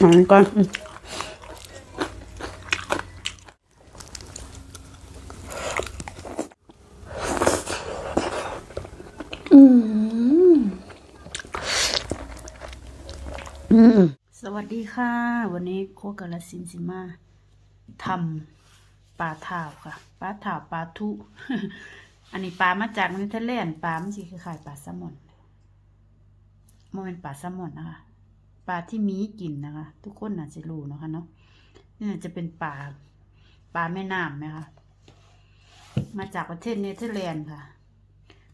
อันนี้ก่อนอืมอืมอืมสวัสดีค่ะ วันนี้โคกกาลสินธุ์สิมาทำปลาถ่าวค่ะปลาถ่าวปลาทุ อันนี้ปลามาจากเนเธอร์แลนด์ปลามันสิคล้ายๆปลาแซลมอนมันเป็นปลาแซลมอนนะคะ ปลาที่มีกินนะคะ ทุกคนน่าจะรู้นะคะเนาะนี่จะเป็นปลาปลาแม่น้ำนะคะมาจากประเทศเนเธอร์แลนด์ค่ะ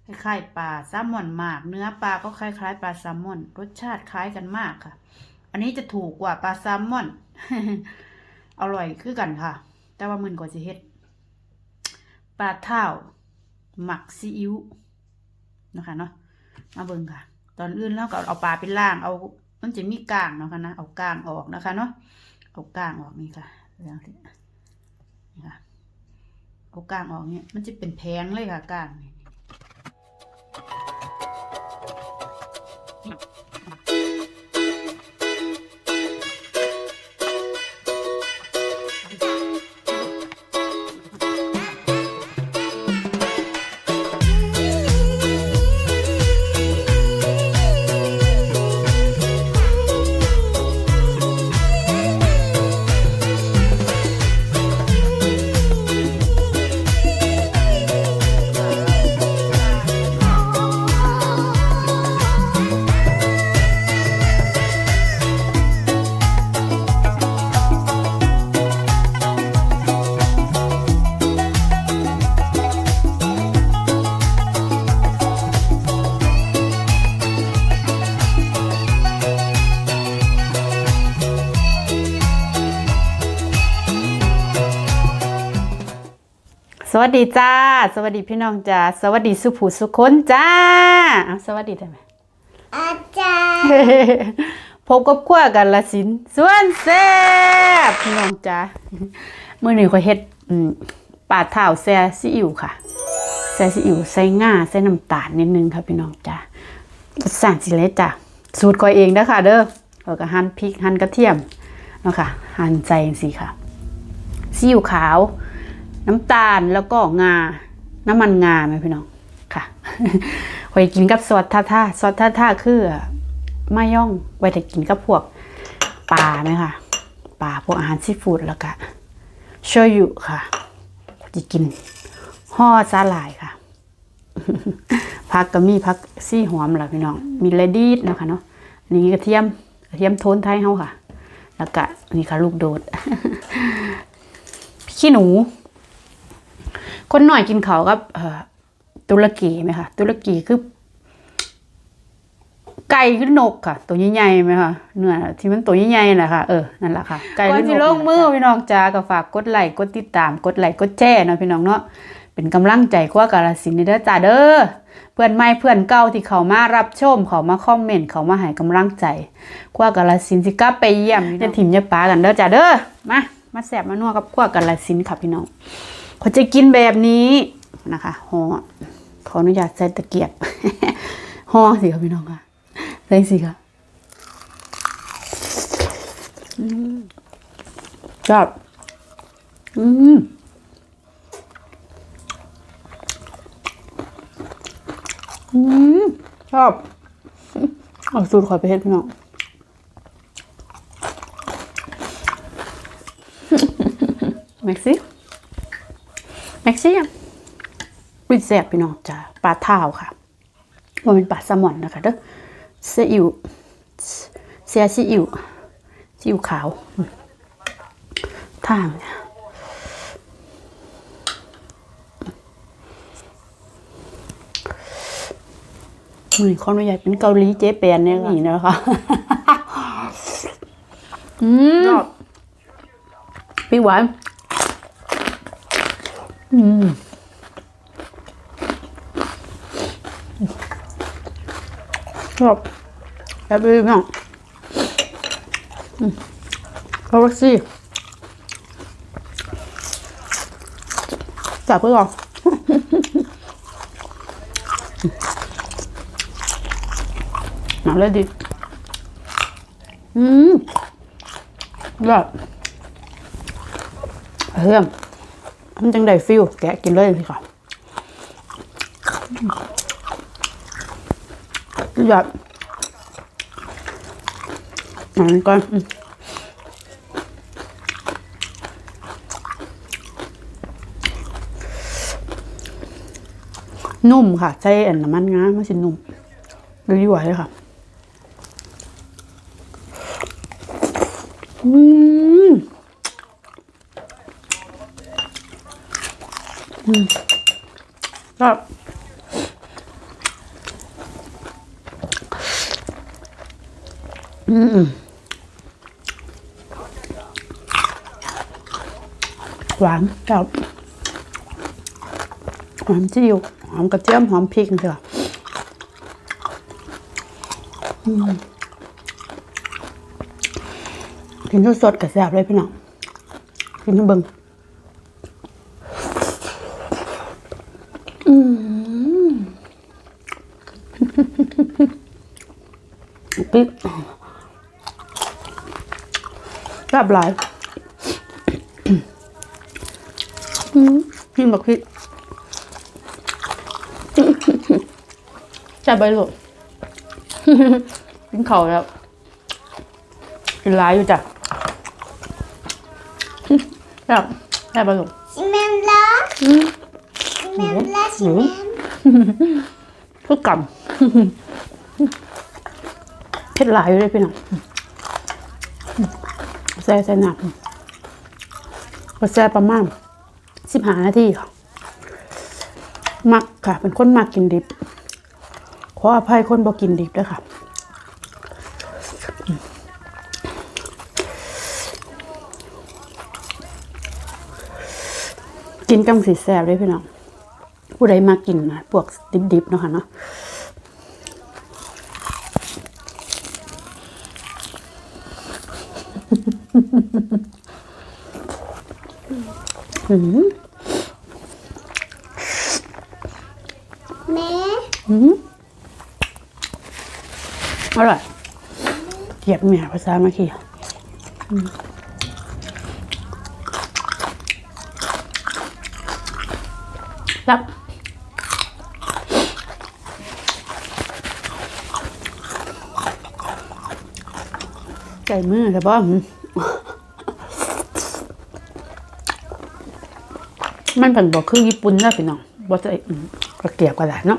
คล้ายๆปลาแซลมอนมาก เนื้อปลาก็คล้ายๆปลาแซลมอน รสชาติคล้ายกันมากค่ะ อันนี้จะถูกกว่าปลาแซลมอน อร่อยคือกันค่ะ แต่ว่ามันก็จะเฮ็ดปลาเท่าหมักซีอิ๊วนะคะเนาะมาเบิ่งค่ะ ตอนอื่นแล้วก็เอาปลาไปล่างเอา มันจะมีกลางเนาะค่ะนะเอากลางออกนะคะเนาะเอากลางออกนี่ค่ะเรื่องนี้ค่ะเอากลางออกเนี่ยมันจะเป็นแพงเลยค่ะกลางนี่ สวัสดีจ้า สวัสดีพี่น้องจ้า สวัสดีสุภูสุคนจ้าเอาสวัสดีได้ไหมอาจารย์พบกับขั้วกันละสินส่วนแซ่บพี่น้องจ้ามื่อนี้ก็เฮ็ดอืมปลาเท้าแซ่ซีอิ๊วค่ะใส่ซีอิ๊วใส่ง่าใส่น้ำตาลนิดนึงค่ะพี่น้องจ้ารสชาติสิเลยจ้ะสูตรก้อยเองเด้อค่ะเด้อแล้วก็หั่นพริกหั่นกระเทียมเนาะค่ะหั่นใส่จังซี่ค่ะซีอิ๊วขาว น้ำตาลแล้วก็งา น้ำมันงาไหมพี่น้องค่ะไว้กินกับซอสท่าท่าซอสท่าท่าคือมาย่องไว้แต่กินกับพวกปลาไหมคะปลาพวกอาหารซีฟู้ดแล้วก็โชยุค่ะจะกินห่อสาหร่ายค่ะพักก็มีพักซี่หอมล่ะพี่น้อง มีเลดี้นะคะเนาะอันนี้กระเทียมกระเทียมโทนไทยเฮาค่ะ แล้วก็นนี้ค่ะลูกโดดขี้หนู คนหน่อยกินเขาวกับเอ่อตุรกีไหมคะตุรกีคือ ไก่คือนกค่ะ ตัวใหญ่ๆไหมคะเนื้อที่มันตัวใหญ่ๆนะคะเออนั่นแหละค่ะไก่ก่อนที่ลงมือพี่น้องจ้าก็ฝากกดไลค์กดติดตามกดไลค์กดแชร์เนาะพี่น้องเนาะเป็นกำลังใจขั้วกาลสินธุ์นี่เด้อจ้าเด้อเพื่อนใหม่เพื่อนเก่าที่เขามารับชมเขามาคอมเมนต์เขามาให้กำลังใจขั้วกาลสินธุ์สิกลับไปเยี่ยมจะถิ่มจะปากันเด้อจ้าเด้อมามาแสบมานัวกับขั้วกาลสินธุ์ค่ะพี่น้อง เขาจะกินแบบนี้นะคะห่อขออนุญาตใส่ตะเกียบห่อสิค่ะพี่น้องค่ะใส่สิค่ะชอบอืมอืมชอบเอาสูตรขอไปเฮ็ดพี่น้องแม็กซี่ แม็กซี่วิเศษพี่น้องจ้าปลาเท้าค่ะมันเป็นปลาแซลมอนนะคะเด้อซีอิ๊วเสียซีอิ๊วซีอิ๊วขาวอืมท่ามเนี่ยมือขออนุญาตเป็นเกาหลีเจ๊แปนเนี่ยนี่นะคะอืมพี่หวาน อืมชอบแบบนี้มั้งอืมเขารักสิจับเพื่อก่อนาเลยดิ อืมยอดเฮื่ม มันจังได้ฟิลแกะกินเลยสิค่ะยอดอันนี้ก่อนอืมนุ่มค่ะใช้อันน้ำมันงาไม่ใช่นุ่มดูดีกว่าเลยค่ะ อืมอืม ก็อืมหวานกับหอมจิ้วหอมกระเทียมหอมพริกนี่ค่ะอืมกินสดๆกับแซ่บเลยพี่น้องกินให้เบิ่ง อืมปิ๊กแซ่บหลายพี่บักพี่แซ่บไปหลูกกินเข้าแล้วกินหลายอยู่จ้ะแบบแบบลูกชิมแมมล้ออืมชิมแมมล้อ ชิมแมมทุกกำเผ็ดหลายอยู่เลยพี่น้องแซ่ใส่หนักก็แซ่ประมาณสิบห้านาทีค่ะ มักค่ะ เป็นคนมักกินดิบ ขออภัยคนบ่กินดิบด้วยค่ะกินกังสีแซ่บเลยพี่น้อง ผู้ใดมากินนะพวกดิบๆเนาะค่ะเนาะอืมแม่อืมอร่อยเกียบเมียภาษามาขี้อืมรับ ไก่มือแต่บ่มมันเป็นบอกคือญี่ปุ่นนะพี่น้องบ่จะอืมกระเกียบก็ได้เนาะ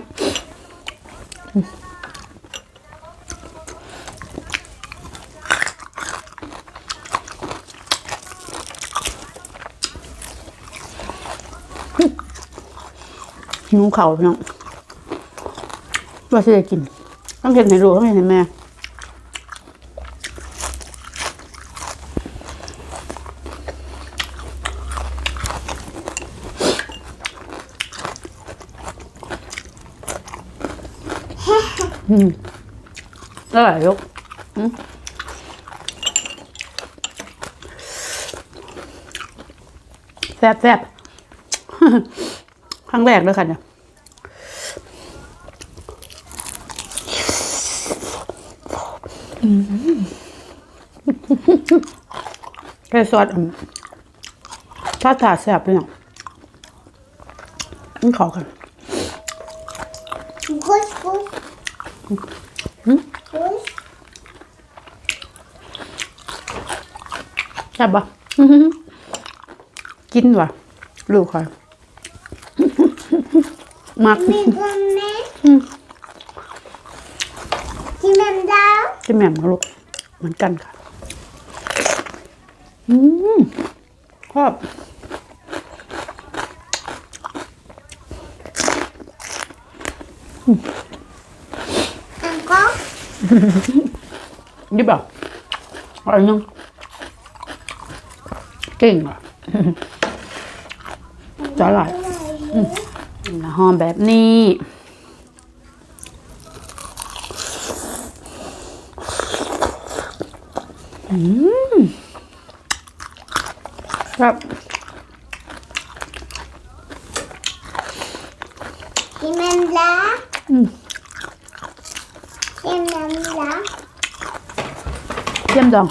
หิวเข่าพี่น้องว่าจะได้กิน ต้องเห็นให้รู้ต้องเห็นให้แม่ อืมอร่อยลูกแซ่บแซ่บครั้งแรกเลยค่ะเนี่ยแค่ซอสอืมถ้าถาดแซ่บเลยเนาะนี่ขอกัน คุสคุสคุสใช่ปะกินวะลูกค่ะมักมีคนแม่ชิมแมมล้อจะแหม่มกับลูกเหมือนกันค่ะ อืมชอบอังก็ นี่แบบอะไรนึงเก่งอะจะอร่อยหอมแบบนี้อืมครับชิมแมมล้ออืมะเทียมจอง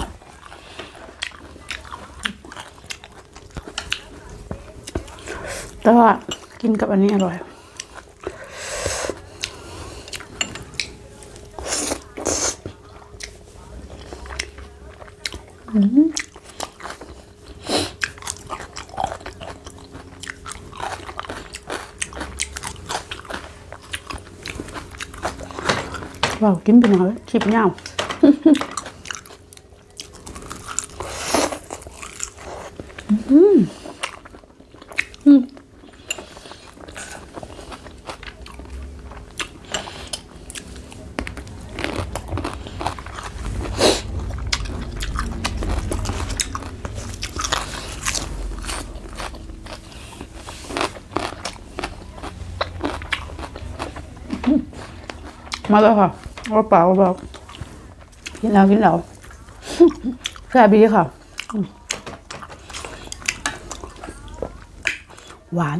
แต่ว่ากินกับอันนี้อร่อยอืม วกินไปหน่อยคลิปยาวมาแล้วค่ะ ว่าเปล่าว่าเปล่ากินแล้วกินแล้วแค่บีค่ะอืมหวาน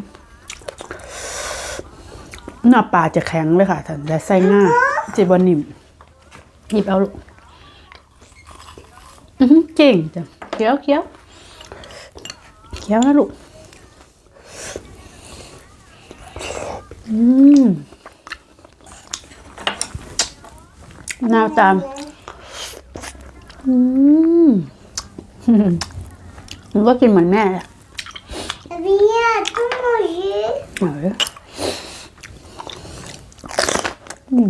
หน้าปลาจะแข็งเลยค่ะท่านแต่ไส้ง่ายจีบอนิ่มหยิบเอาลูกอื้อหือเก่งจ้ะเคี้ยวเคี้ยวเคี้ยวนะลูก อืม หน้าตาม อืมมันก็กินเหมือนแม่แหละ Viens, tout manger. เอออืม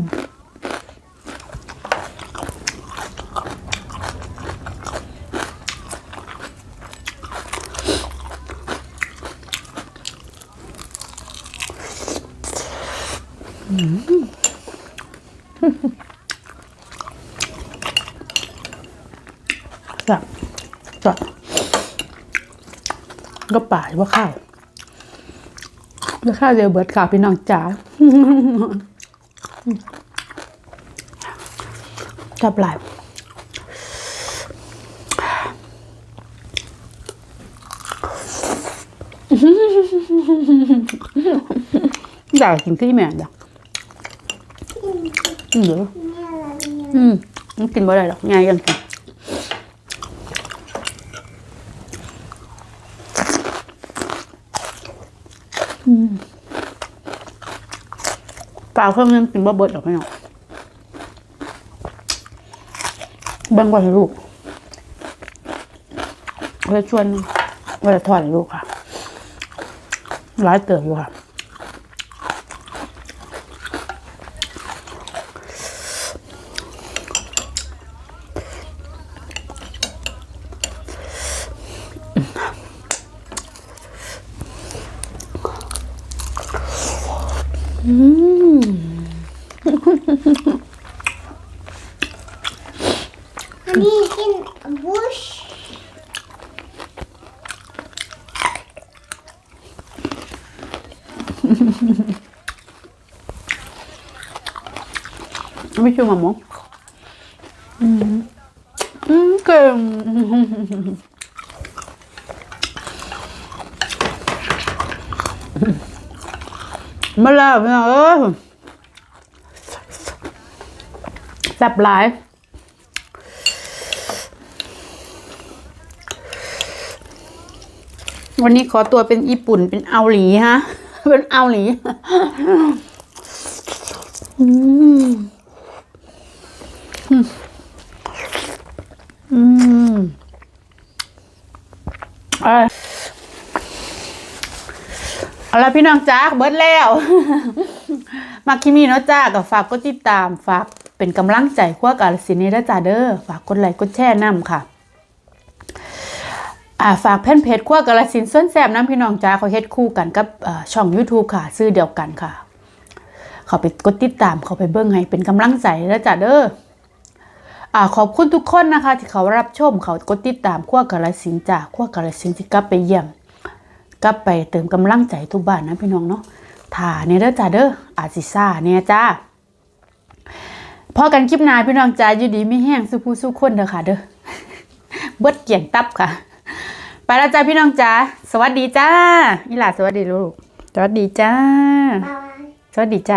ก็ป่าหรือว่าข้าวแล้วข้าวเดียวเบิดค่ะพี่น้องจ๋าจับหลายอยากกินที่แม่จ้ะอืมเดี๋ยว Viens là, viens. อืมมันกินบ่ได้หรอกง่ายยังกินอืมเปล่าเครื่องนึงกินบ่เบิดหรอกไม่หรอกเบ่งวันให้ลูกเลยชวนเพื่อทอดให้ลูกค่ะร้ายเติบอยู่ค่ะ Honey, in bush. ไม่ชื่อหมาหมงอืมอื มเก่งมาแล้วพี่น้องเอ้ยจับหลายวันนี้ขอตัวเป็นญี่ปุ่นเป็นเอาหลีฮะ เป็นเอาหลีอืมอืมเอา เอาละพี่น้องจ้าเบิดแล้ว มาคิมีเนาะจ้าก็ฝากกดติดตามฝากเป็นกำลังใจขั้วกาลสินนี้ด้จ้าเด้อฝากกดไลค์กดแชร์นำค่ะอ่าฝากแผ่นเพจขั้วกาลสินส้นแสบน้ำพี่น้องจ้าเขาเฮ็ดคู่กันกับช่อง YouTube ค่ะ ซื้อเดียวกันค่ะ เขาไปกดติดตามเขาไปเบิ่งให้เป็นกำลังใจแล้วจ้าเด้ออ่าขอบคุณทุกคนนะคะ ที่เขารับชมเขากดติดตามขั้วกาลสินจ้าขั้วกาลสินที่กลับไปเยี่ยม กลับไปเติมกำลังใจทุกบ้านนะพี่น้องเนาะถ่าเนี่ยเด้อจ้าเด้ออาจสิซ่าเนี่ยจ้าพอกันคลิปหน้าพี่น้องจ้าอยู่ดีไม่แห้งสู้ผู้สู้คนเด้อค่ะ เด้อเบิดเกี่ยงตับค่ะ ไปแล้วจ้าพี่น้องจ้าสวัสดีจ้าอีหลาสวัสดีลูกสวัสดีจ้า Bye. สวัสดีจ้า